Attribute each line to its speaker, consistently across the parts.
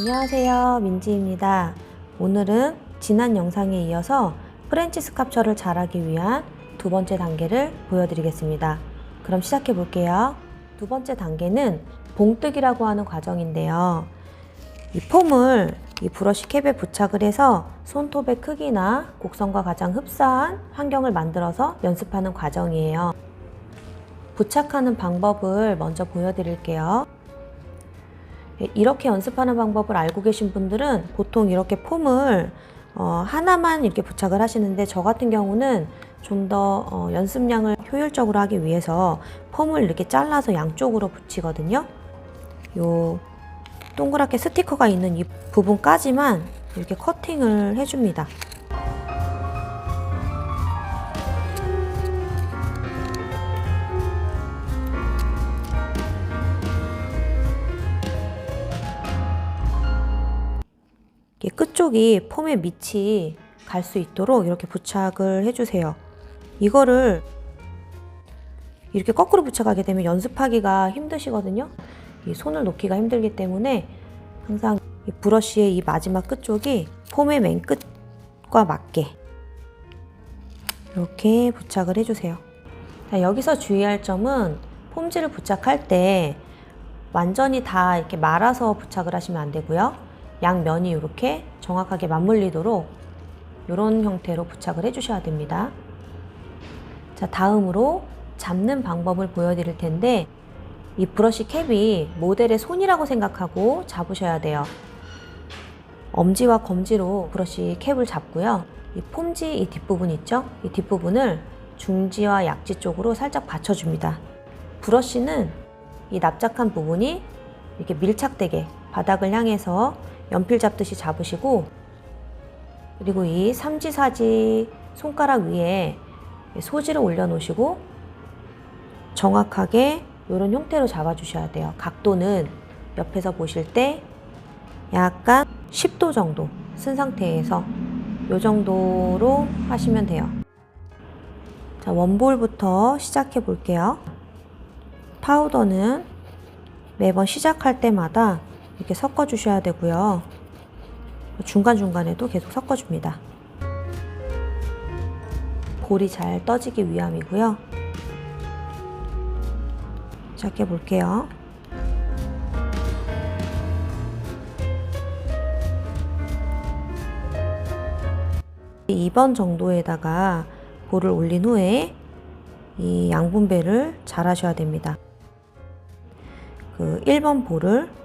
Speaker 1: 안녕하세요. 민지입니다. 오늘은 지난 영상에 이어서 프렌치 스캅처를 잘하기 위한 두 번째 단계를 보여드리겠습니다. 그럼 시작해 볼게요. 두 번째 단계는 봉뜨기라고 하는 과정인데요. 이 폼을 이 브러쉬 캡에 부착을 해서 손톱의 크기나 곡선과 가장 흡사한 환경을 만들어서 연습하는 과정이에요. 부착하는 방법을 먼저 보여드릴게요. 예, 이렇게 연습하는 방법을 알고 계신 분들은 보통 이렇게 폼을 어, 하나만 이렇게 부착을 하시는데 저 같은 경우는 좀더 어, 연습량을 효율적으로 하기 위해서 폼을 이렇게 잘라서 양쪽으로 붙이거든요. 요 동그랗게 스티커가 있는 이 부분까지만 이렇게 커팅을 해줍니다. 끝쪽이 폼의 밑이 갈 수 있도록 이렇게 부착을 해주세요. 이거를 이렇게 거꾸로 부착하게 되면 연습하기가 힘드시거든요. 이 손을 놓기가 힘들기 때문에 항상 이 브러쉬의 이 마지막 끝쪽이 폼의 맨 끝과 맞게 이렇게 부착을 해주세요. 자, 여기서 주의할 점은 폼지를 부착할 때 완전히 다 이렇게 말아서 부착을 하시면 안 되고요. 양 면이 이렇게 정확하게 맞물리도록 이런 형태로 부착을 해주셔야 됩니다. 자, 다음으로 잡는 방법을 보여드릴 텐데 이 브러쉬 캡이 모델의 손이라고 생각하고 잡으셔야 돼요. 엄지와 검지로 브러쉬 캡을 잡고요. 이 폼지 이 뒷부분 있죠? 이 뒷부분을 중지와 약지 쪽으로 살짝 받쳐줍니다. 브러쉬는 이 납작한 부분이 이렇게 밀착되게 바닥을 향해서 연필 잡듯이 잡으시고 그리고 이 삼지사지 손가락 위에 소지를 올려놓으시고 정확하게 이런 형태로 잡아주셔야 돼요. 각도는 옆에서 보실 때 약간 10도 정도 쓴 상태에서 이 정도로 하시면 돼요. 자, 원볼부터 시작해 볼게요. 파우더는 매번 시작할 때마다 이렇게 섞어 주셔야 되고요. 중간중간에도 계속 섞어 줍니다. 볼이 잘 떠지기 위함이고요. 시작해 볼게요. 이 2번 정도에다가 볼을 올린 후에 이 양분배를 잘 하셔야 됩니다. 그 1번 볼을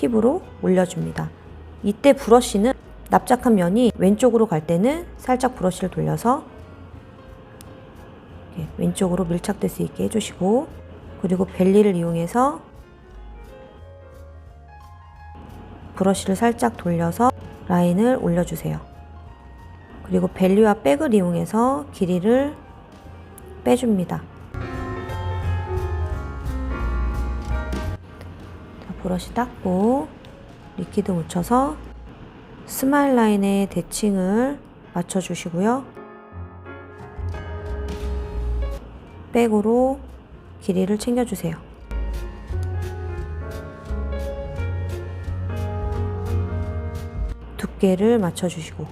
Speaker 1: 팁으로 올려줍니다. 이때 브러쉬는 납작한 면이 왼쪽으로 갈 때는 살짝 브러쉬를 돌려서 왼쪽으로 밀착될 수 있게 해주시고 그리고 벨리를 이용해서 브러쉬를 살짝 돌려서 라인을 올려주세요. 그리고 벨리와 백을 이용해서 길이를 빼줍니다. 브러쉬 닦고 리퀴드 묻혀서 스마일 라인의 대칭을 맞춰주시고요. 백으로 길이를 챙겨주세요. 두께를 맞춰주시고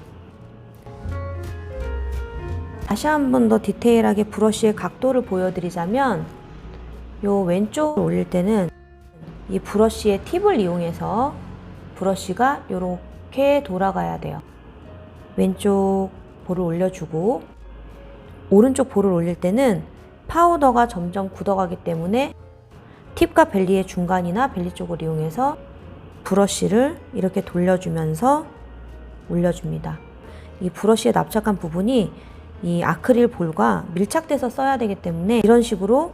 Speaker 1: 다시 한 번 더 디테일하게 브러쉬의 각도를 보여드리자면 요 왼쪽 올릴 때는 이 브러쉬의 팁을 이용해서 브러쉬가 이렇게 돌아가야 돼요. 왼쪽 볼을 올려주고 오른쪽 볼을 올릴 때는 파우더가 점점 굳어가기 때문에 팁과 벨리의 중간이나 벨리 쪽을 이용해서 브러쉬를 이렇게 돌려주면서 올려줍니다. 이 브러쉬의 납작한 부분이 이 아크릴 볼과 밀착돼서 써야 되기 때문에 이런 식으로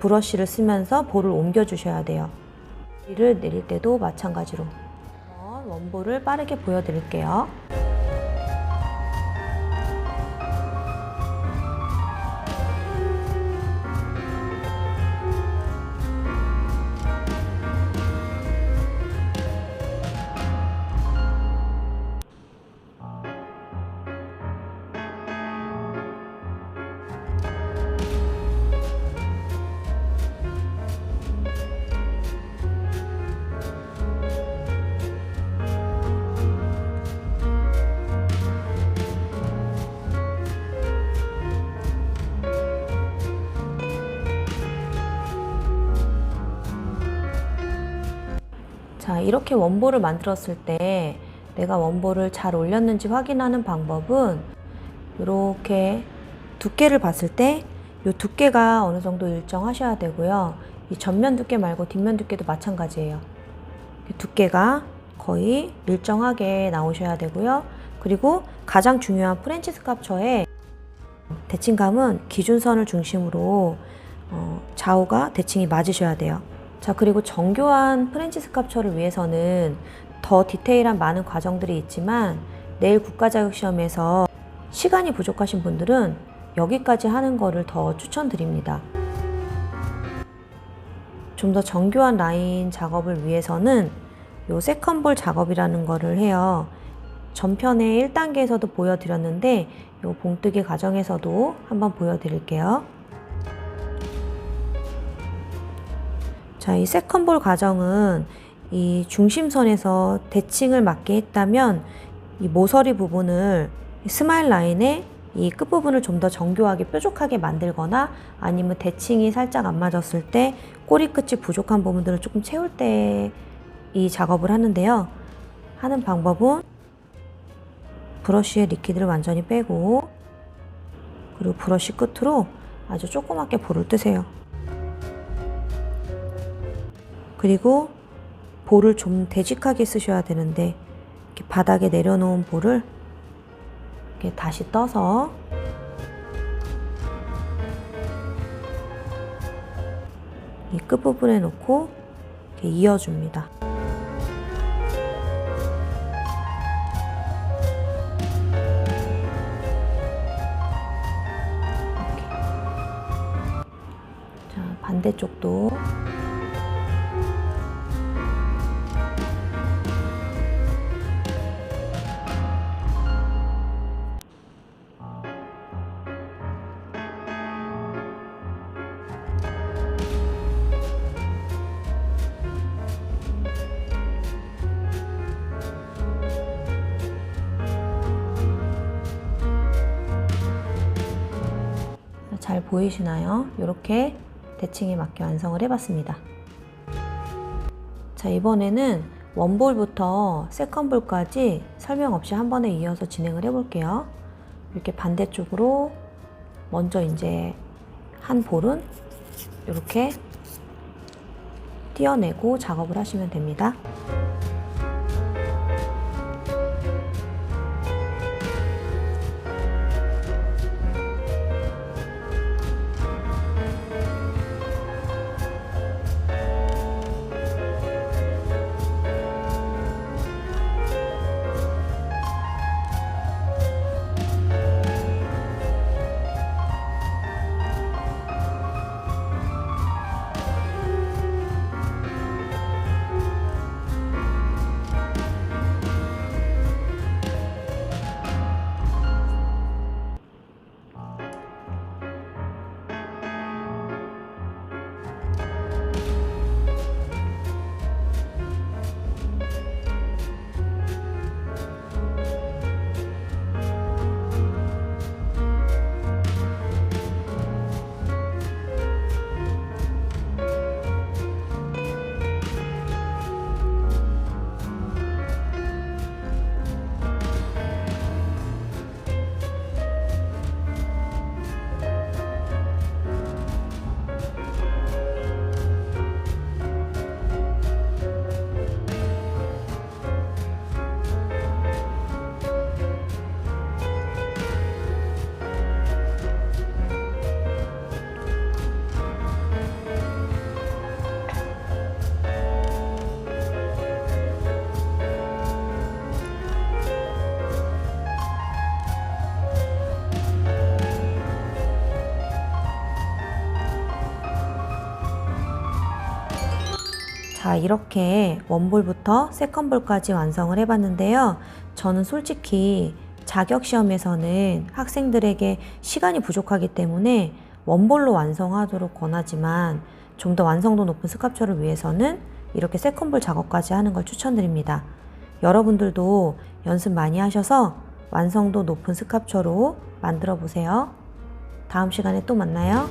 Speaker 1: 브러쉬를 쓰면서 볼을 옮겨 주셔야 돼요. 이를 내릴 때도 마찬가지로 원볼을 빠르게 보여드릴게요. 이렇게 원볼을 만들었을 때 내가 원볼을 잘 올렸는지 확인하는 방법은 이렇게 두께를 봤을 때 이 두께가 어느 정도 일정하셔야 되고요. 이 전면 두께 말고 뒷면 두께도 마찬가지예요. 이 두께가 거의 일정하게 나오셔야 되고요. 그리고 가장 중요한 프렌치 스캅처의 대칭감은 기준선을 중심으로 어, 좌우가 대칭이 맞으셔야 돼요. 자, 그리고 정교한 프렌치 스캅처를 위해서는 더 디테일한 많은 과정들이 있지만 내일 국가자격시험에서 시간이 부족하신 분들은 여기까지 하는 거를 더 추천드립니다. 좀 더 정교한 라인 작업을 위해서는 요 세컨볼 작업이라는 거를 해요. 전편에 1단계에서도 보여드렸는데 요 봉뜨기 과정에서도 한번 보여드릴게요. 자, 이 세컨볼 과정은 이 중심선에서 대칭을 맞게 했다면 이 모서리 부분을 스마일 라인에 이 끝부분을 좀 더 정교하게 뾰족하게 만들거나 아니면 대칭이 살짝 안 맞았을 때 꼬리 끝이 부족한 부분들을 조금 채울 때 이 작업을 하는데요. 하는 방법은 브러쉬에 리퀴드를 완전히 빼고 그리고 브러쉬 끝으로 아주 조그맣게 볼을 뜨세요. 그리고 볼을 좀 되직하게 쓰셔야 되는데 바닥에 내려놓은 볼을 이렇게 다시 떠서 이 끝부분에 놓고 이어줍니다. 이렇게. 자, 반대쪽도 잘 보이시나요? 이렇게 대칭에 맞게 완성을 해봤습니다. 자, 이번에는 원볼부터 세컨볼까지 설명 없이 한 번에 이어서 진행을 해볼게요. 이렇게 반대쪽으로 먼저 이제 한 볼은 이렇게 띄어내고 작업을 하시면 됩니다. 자, 이렇게 원볼부터 세컨볼까지 완성을 해봤는데요. 저는 솔직히 자격시험에서는 학생들에게 시간이 부족하기 때문에 원볼로 완성하도록 권하지만 좀 더 완성도 높은 스캅처를 위해서는 이렇게 세컨볼 작업까지 하는 걸 추천드립니다. 여러분들도 연습 많이 하셔서 완성도 높은 스캅처로 만들어 보세요. 다음 시간에 또 만나요.